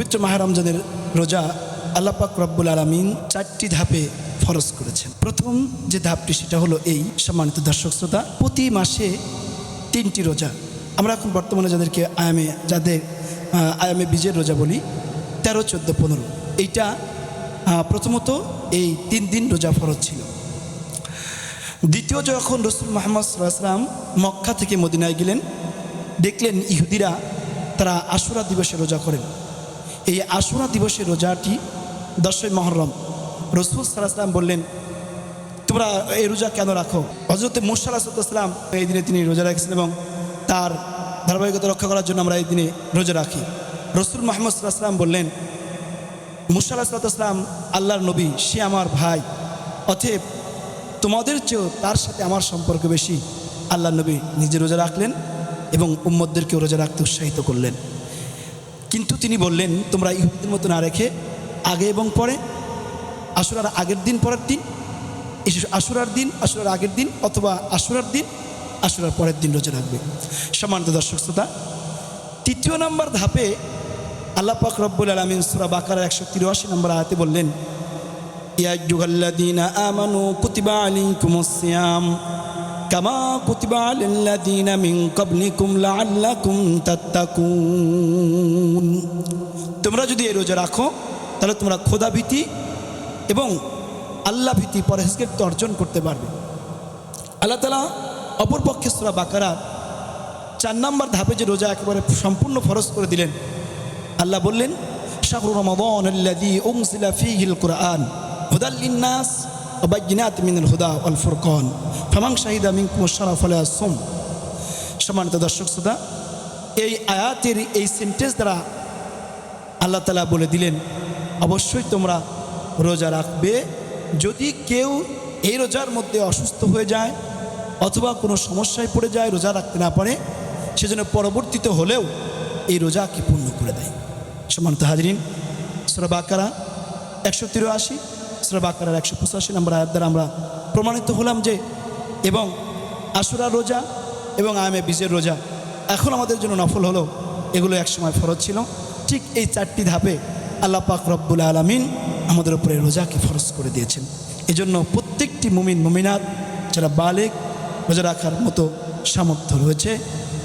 পবিত্র মাহ রমজানের রোজা আল্লাপাক রব্বুল আলমিন চারটি ধাপে ফরজ করেছেন। প্রথম যে ধাপটি সেটা হলো এই সম্মানিত দর্শক শ্রোতা, প্রতি মাসে তিনটি রোজা। আমরা এখন বর্তমানে যাদেরকে আয়ামে, যাদের আয়ামে বীজের রোজা বলি, তেরো, চোদ্দ, পনেরো। এইটা প্রথমত এই তিন দিন রোজা ফরজ ছিল। দ্বিতীয় যখন রসুল মোহাম্মদ সাল্লাম মক্কা থেকে মদিনায় গেলেন, দেখলেন ইহুদিরা তারা আশুরা দিবসে রোজা করেন। এই আশুরা দিবসের রোজাটি দশই মহরম। রসুল সাল্লাম বললেন, তোমরা এই রোজা কেন রাখো? হজরত মুসাল্লাহাম এই দিনে তিনি রোজা রাখছেন এবং তার ধারাবাহিকতা রক্ষা করার জন্য আমরা এই দিনে রোজা রাখি। রসুল মোহাম্মদ সাল্লাম বললেন মুসাল্লাহাম আল্লাহর নবী, সে আমার ভাই। অতএব তোমাদের চেয়েও তার সাথে আমার সম্পর্ক বেশি। আল্লাহ নবী নিজে রোজা রাখলেন এবং উম্মদদেরকেও রোজা রাখতে উৎসাহিত করলেন। কিন্তু তিনি বললেন, তোমরা ইহুদিদের মতো না রেখে আগে এবং পরে আশুরার আগের দিন, পরের দিন আশুরার দিন, আশুরার আগের দিন অথবা আশুরার দিন, আশুরার পরের দিন রোজা রাখবে। সম্মানিত দর্শক শ্রোতা, তৃতীয় নম্বর ধাপে আল্লাহ পাক রব্বুল আলমিন সুরা বাকার একশো তিরাশি নম্বর আয়াতে বললেন, ইয়া আইয়ুহাল্লাযীনা আমানু কুতিবা আলাইকুমুস সিয়াম। কামা কুতিবা আলাল্লাযীনা মিন ক্বাবলিকুম লাআল্লাকুম তাত্তাকুন তোমরা যদি এই রোজা রাখো, তাহলে তোমরা খোদা ভীতি এবং আল্লাহ ভীতি পরহেজগারিত্ব অর্জন করতে পারবে। আল্লাহ তালা অপরপক্ষে সুরা বাকারা চার নম্বর ধাপে যে রোজা একেবারে সম্পূর্ণ ফরজ করে দিলেন, আল্লাহ বললেন, শাহরু রমাদান আল্লাযী উনজিলা ফীহিল কুরআন, হুদাল বায়্যিনাত মিনাল হুদা ওয়াল ফুরকান ফামান শাহিদা মিনকুম আশ-শাহরা ফালায়াসুম সম্মানিত দর্শক শ্রোতা, এই আয়াতের এই সেন্টেন্স দ্বারা আল্লাহ তালা বলে দিলেন, অবশ্যই তোমরা রোজা রাখবে। যদি কেউ এই রোজার মধ্যে অসুস্থ হয়ে যায় অথবা কোনো সমস্যায় পড়ে যায়, রোজা রাখতে না পারে, সেজন্য পরবর্তীতে হলেও এই রোজাকে পূর্ণ করে দেয়। সমানত হাজরিন সুরাবাকারা একশো তিরাশি সুরাবাকারার একশো পঁচাশি নম্বর আয়াত দ্বারা আমরা প্রমাণিত হলাম যে এবং আশুরা রোজা এবং আয়ামে বীজের রোজা এখন আমাদের জন্য নফল হলো, এগুলো একসময় ফরজ ছিল। ঠিক এই চারটি ধাপে আল্লাহ পাক রব্বুল আলমিন আমাদের উপরে রোজাকে ফরজ করে দিয়েছেন। এজন্য প্রত্যেকটি মুমিন, মুমিনাত যারা বালেক রোজা রাখার মতো সামর্থ্য রয়েছে,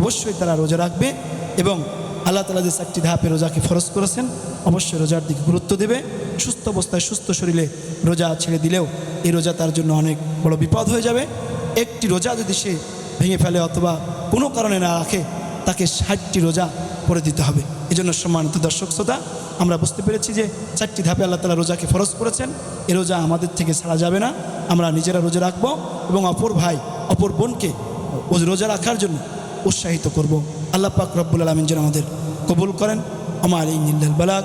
অবশ্যই তারা রোজা রাখবে এবং আল্লাহ তালা যে চারটি ধাপে রোজাকে ফরজ করেছেন, অবশ্যই রোজার দিকে গুরুত্ব দেবে। সুস্থ অবস্থায় সুস্থ শরীরে রোজা ছেড়ে দিলেও এই রোজা তার জন্য অনেক বড় বিপদ হয়ে যাবে। একটি রোজা যদি সে ভেঙে ফেলে অথবা কোনো কারণে না রাখে, তাকে ষাটটি রোজা করে দিতে হবে। এই জন্য সম্মানিত দর্শক শ্রোতা, আমরা বুঝতে পেরেছি যে চারটি ধাপে আল্লাহ তালা রোজাকে ফরজ করেছেন। এ রোজা আমাদের থেকে ছাড়া যাবে না। আমরা নিজেরা রোজা রাখব এবং অপর ভাই, অপর বোনকে রোজা রাখার জন্য উৎসাহিত করব। আল্লাহ পাক রব্বুল আলমিন যেন আমাদের কবুল করেন। আমার ইল্লাল বালাক